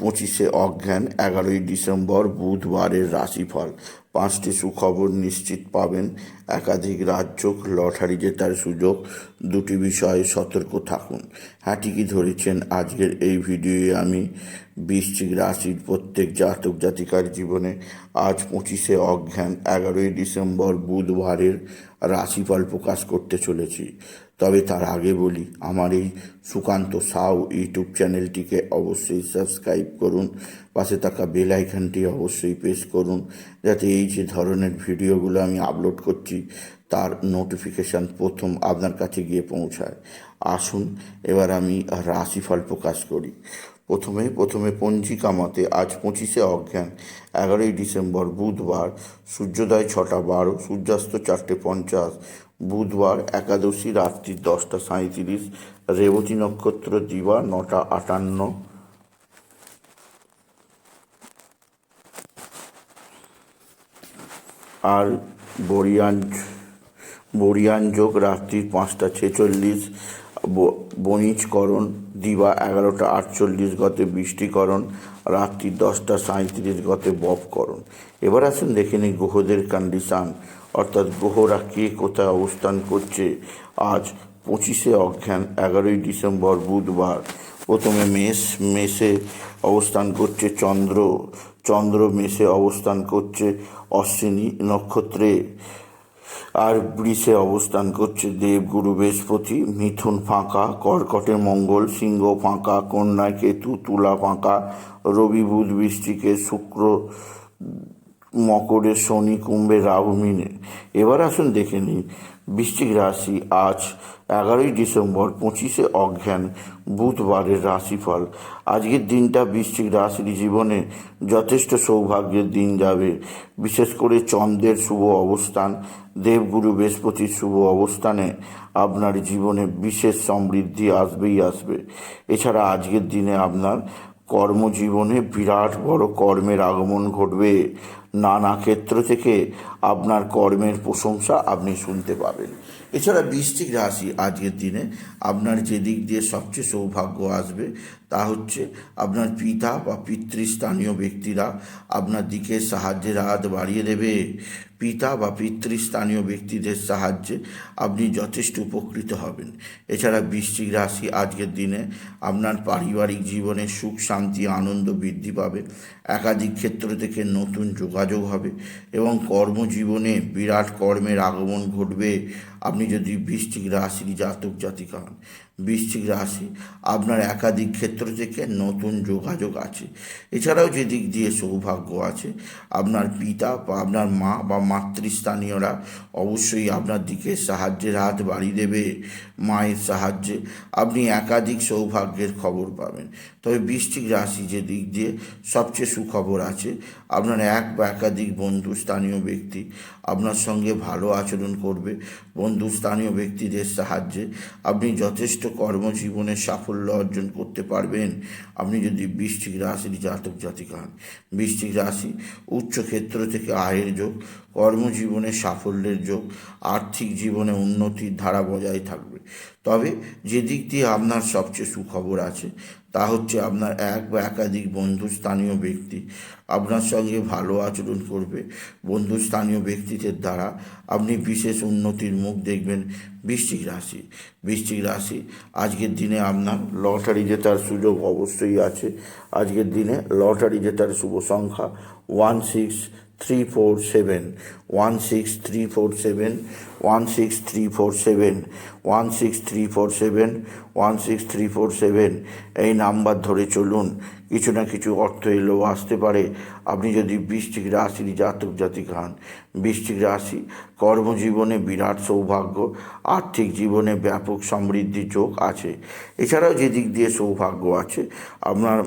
পঁচিশে অজ্ঞান, এগারোই ডিসেম্বর, বুধবারের রাশিফল। পাঁচটি সুখবর নিশ্চিত পাবেন। একাধিক রাজ্য লটারি জেতার সুযোগ, দুটি বিষয়ে সতর্ক থাকুন। হ্যাঁ ঠিকই ধরেছেন, আজকের এই ভিডিওয়ে আমি বৃশ্চিক রাশির প্রত্যেক জাতক জাতিকার জীবনে আজ পঁচিশে অজ্ঞান, এগারোই ডিসেম্বর, বুধবারের রাশিফল প্রকাশ করতে চলেছি। তবে তার আগে বলি, আমার এই সুকান্ত সাউ ইউটিউব চ্যানেলটিকে অবশ্যই সাবস্ক্রাইব করুন, পাশে থাকা বেল আইকনটি অবশ্যই প্রেস করুন, যাতে এই যে ধরনের ভিডিওগুলো আমি আপলোড করছি, তার নোটিফিকেশান প্রথম আপনার কাছে গিয়ে পৌঁছায়। আসুন, এবার আমি রাশিফল প্রকাশ করি। প্রথমে প্রথমে পঞ্জিকা মতে আজ পঁচিশে অজ্ঞান, এগারোই ডিসেম্বর বুধবার, সূর্যোদয় ছটা বারো, সূর্যাস্ত চারটে পঞ্চাশ বুধবার একাদশী রাত্রি দশটা সাঁইত্রিশ, রেবতী নক্ষত্র দিবা নটা আটান্ন। আর বরিয়ান বরিয়ান যোগ রাত্রি পাঁচটা ছেচল্লিশ বণিজকরণ দিবা এগারোটা আটচল্লিশ গতে বৃষ্টিকরণ, রাত্রি দশটা সাঁইত্রিশ গতে বপকরণ। এবার আসুন দেখে নিই গ্রহদের কন্ডিশান অর্থাৎ গ্রহরা কে কোথায় অবস্থান করছে? আজ পঁচিশে অজ্ঞান এগারোই ডিসেম্বর, বুধবার। প্রথমে মেষ, মেষে অবস্থান করছে চন্দ্র। চন্দ্র মেষে অবস্থান করছে অশ্বিনী নক্ষত্রে। আর বৃষে অবস্থান করছে দেবগুরু বৃহস্পতি। মিথুন ফাঁকা কর্কটে মঙ্গল, সিংহ ফাঁকা, কন্যায় কেতু, তুলা ফাঁকা, রবি বুধ বৃষ্টিকে শুক্র মকরে শনি, কুম্ভে রাহু মিনে এবার আসুন দেখে নিন বৃশ্চিক রাশি আজ এগারোই ডিসেম্বর, পঁচিশে অজ্ঞান বুধবারের রাশিফল। আজকের দিনটা বৃশ্চিক রাশির জীবনে যথেষ্ট সৌভাগ্যের দিন যাবে। বিশেষ করে চন্দ্রের শুভ অবস্থান, দেবগুরু বৃহস্পতির শুভ অবস্থানে আপনার জীবনে বিশেষ সমৃদ্ধি আসবেই আসবে। এছাড়া আজকের দিনে আপনার কর্মজীবনে বিরাট বড় কর্মের আগমন ঘটবে। নানা ক্ষেত্র থেকে আপনার কর্মের প্রশংসা আপনি শুনতে পাবেন। এছাড়া বৃষ্টিক রাশি আজকের দিনে আপনার যে দিক দিয়ে সবচেয়ে সৌভাগ্য আসবে তা হচ্ছে আপনার পিতা বা পিতৃস্থানীয় ব্যক্তিরা আপনার দিকে সাহায্যের হাত বাড়িয়ে দেবে। পিতা বা পিতৃস্থানীয় ব্যক্তিদের সাহায্যে আপনি যথেষ্ট উপকৃত হবেন। এছাড়া বৃশ্চিক রাশি আজকের দিনে আপনার পারিবারিক জীবনে সুখ, শান্তি, আনন্দ বৃদ্ধি পাবে। একাধিক ক্ষেত্র থেকে নতুন যোগাযোগ হবে এবং কর্মজীবনে বিরাট কর্মের আগমন ঘটবে। আপনি যদি বৃষ্টিক রাশির জাতক জাতিকা হন বৃশ্চিক রাশি। আপনার একাধিক ক্ষেত্র থেকে নতুন যোগাযোগ আছে। এছাড়াও যে দিক দিয়ে সৌভাগ্য আছে, আপনার পিতা বা আপনার মা বা মাতৃস্থানীয়রা অবশ্যই আপনার দিকে সাহায্যের হাত বাড়িয়ে দেবে, মায়ের সাহায্যে আপনি একাধিক সৌভাগ্যের খবর পাবেন। তবে বৃশ্চিক রাশি যে দিক দিয়ে সবচেয়ে সুখবর আছে, আপনার এক বা একাধিক বন্ধু স্থানীয় ব্যক্তি আপনার সঙ্গে ভালো আচরণ করবে। বন্ধু স্থানীয় ব্যক্তিদের সাহায্যে আপনি যথেষ্ট কর্মজীবনে সাফল্য অর্জন করতে পারবেন। আপনি যদি বৃষ্টিক রাশির জাতক জাতিকা হন বৃষ্টিক রাশি উচ্চ ক্ষেত্র থেকে আয়ের যোগ, কর্মজীবনে সাফল্যের যোগ, আর্থিক জীবনে উন্নতির ধারা বজায় থাকবে। তবে যে দিক দিয়ে আপনার সবচেয়ে সুখবর আছে তা হচ্ছে আপনার এক বা একাধিক বন্ধু স্থানীয় ব্যক্তি। আপনার সঙ্গে ভালো আচরণ করবে। বন্ধু স্থানীয় ব্যক্তিদের দ্বারা আপনি বিশেষ উন্নতির মুখ দেখবেন বৃশ্চিক রাশি। বৃশ্চিক রাশি, আজকের দিনে আপনার লটারি জেতার সুযোগ অবশ্যই আছে। আজকের দিনে লটারি জেতার শুভ সংখ্যা one six three four seven one six three four seven one six three four seven one six three four seven one six three four seven এই নাম্বার ধরে চলুন, কিছু না কিছু অর্থ এলেও আসতে পারে। আপনি যদি বৃষ্টিক রাশির জাতক জাতিক হন, বৃশ্চিক রাশি কর্মজীবনে বিরাট সৌভাগ্য, আর্থিক জীবনে ব্যাপক সমৃদ্ধির যোগ আছে। এছাড়াও যে দিক দিয়ে সৌভাগ্য আছে, আপনার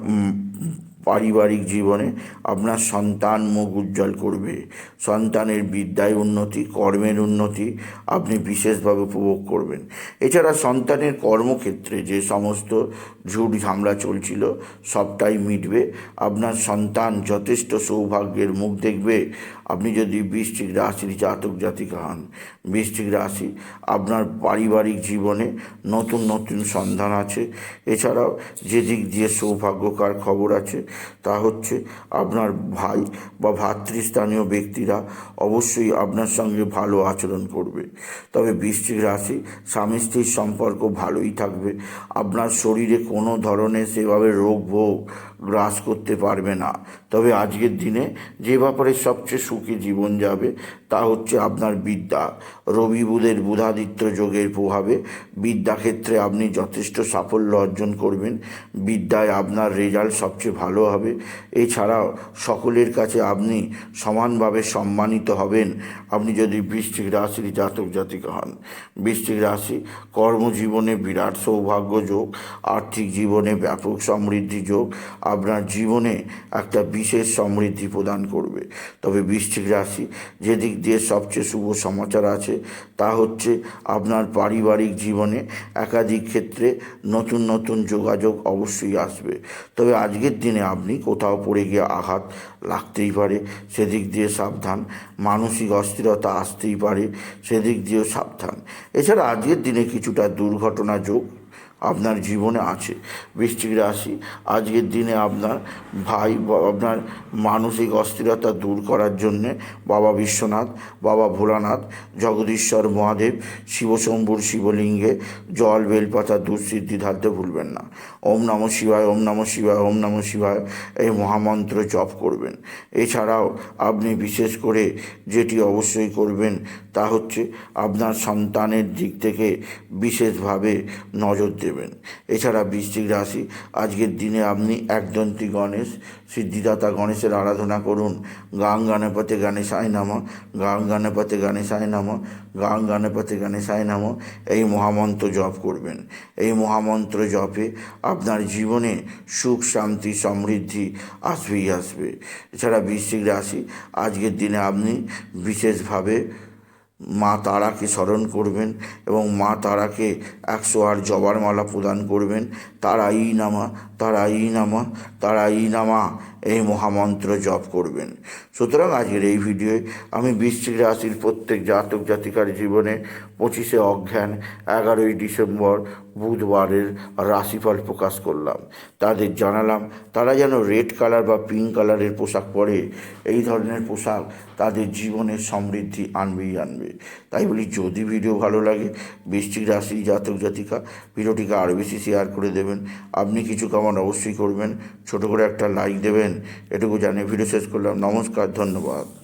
পারিবারিক জীবনে আপনার সন্তান মুখ উজ্জ্বল করবে। সন্তানের বিদ্যায় উন্নতি, কর্মের উন্নতি আপনি বিশেষভাবে উপভোগ করবেন। এছাড়া সন্তানের কর্মক্ষেত্রে যে সমস্ত ঝুট ঝামলা চলছিল, সবটাই মিটবে। আপনার সন্তান যথেষ্ট সৌভাগ্যের মুখ দেখবে। আপনি যদি বৃশ্চিক রাশির জাতক জাতিকা হন, বৃশ্চিক রাশি আপনার পারিবারিক জীবনে নতুন নতুন সন্ধান আছে। এছাড়াও যে দিক দিয়ে সৌভাগ্যকার খবর আছে, তা হচ্ছে আপনার ভাই বা ভাতৃস্থানীয় ব্যক্তিরা অবশ্যই আপনার সঙ্গে ভালো আচরণ করবে। তবে বৃশ্চিক রাশি স্বামী স্ত্রীর সম্পর্ক ভালোই থাকবে। আপনার শরীরে কোনো ধরনের সেভাবে রোগ ভোগ গ্রাস করতে পারবে না। তবে আজকের দিনে যে ব্যাপারে সবচেয়ে সুখী জীবন যাবে, তা হচ্ছে আপনার বিদ্যা। রবি বুধের বুধাদিত্য যোগের প্রভাবে বিদ্যাক্ষেত্রে আপনি যথেষ্ট সাফল্য অর্জন করবেন। বিদ্যায় আপনার রেজাল্ট সবচেয়ে ভালো হবে। এছাড়াও সকলের কাছে আপনি সমানভাবে সম্মানিত হবেন। আপনি যদি বৃষ্টিক রাশির জাতক জাতিকা হন বৃষ্টিক রাশি কর্মজীবনে বিরাট সৌভাগ্য যোগ, আর্থিক জীবনে ব্যাপক সমৃদ্ধি যোগ আপনার জীবনে একটা বিশেষ সমৃদ্ধি প্রদান করবে। তবে বৃশ্চিক রাশি যে দিক দিয়ে সবচেয়ে শুভ সমাচার আছে, তা হচ্ছে আপনার পারিবারিক জীবনে একাধিক ক্ষেত্রে নতুন নতুন যোগাযোগ অবশ্যই আসবে। তবে আজকের দিনে আপনি কোথাও পড়ে গিয়ে আঘাত লাগতেই পারে, সেদিক দিয়ে সাবধান। মানসিক অস্থিরতা আসতেই পারে, সেদিক দিয়েও সাবধান। এছাড়া আজকের দিনে কিছুটা দুর্ঘটনা যোগ আপনার জীবনে আছে। বৃশ্চিক রাশি, আজকের দিনে আপনার ভাই, আপনার মানসিক অস্থিরতা দূর করার জন্যে বাবা বিশ্বনাথ, বাবা ভোলানাথ, জগদীশ্বর মহাদেব, শিবশম্ভুর শিবলিঙ্গে জল, বেলপাতা, দুধ, সিদ্ধি ঢালতে ভুলবেন না। ওম নম শিবায়, ওম নম শিবায়, ওম নম শিবায় এই মহামন্ত্র জপ করবেন। এছাড়াও আপনি বিশেষ করে যেটি অবশ্যই করবেন তা হচ্ছে আপনার সন্তানের দিক থেকে বিশেষভাবে নজর দেবেন। এছাড়া বৃশ্চিক রাশি, আজকের দিনে আপনি একদন্তী গণেশ, সিদ্ধিদাতা গণেশের আরাধনা করুন। গাং গানেপতে গণেশায় নাম গাং গানেপতে গণেশায় নাম গাং গানেপতে গণেশায় নাম, এই মহামন্ত্র জপ করবেন। এই মহামন্ত্র জপে আপনার জীবনে সুখ, শান্তি, সমৃদ্ধি আসবেই আসবে। এছাড়া বৃশ্চিক রাশি, আজকের দিনে আপনি বিশেষভাবে মা তারাকে স্মরণ করবেন এবং মা তারাকে একশো আর জবার মালা প্রদান করবেন। তারা ই নামা তারা ই নামা তারা ই নামা, এই মহামন্ত্র জপ করবেন। সুতরাং আজকের এই ভিডিওয়ে আমি বৃশ্চিক রাশির প্রত্যেক জাতক জাতিকার জীবনে পঁচিশে অজ্ঞান এগারোই ডিসেম্বর, বুধবারের রাশিফল প্রকাশ করলাম। তাদের জানালাম, তারা যেন রেড কালার বা পিঙ্ক কালারের পোশাক পরে, এই ধরনের পোশাক তাদের জীবনের সমৃদ্ধি আনবেই আনবে। তাই বলি, যদি ভিডিও ভালো লাগে, বৃশ্চিক রাশি জাতক জাতিকা, ভিডিওটিকে আরও বেশি শেয়ার করে দেবেন। আপনি কিছু কামান অবশ্যই করবেন। ছোটো করে একটা লাইক দেবেন। এটুকু জানিয়ে ভিডিও শেষ করলাম। নমস্কার ধন্যবাদ।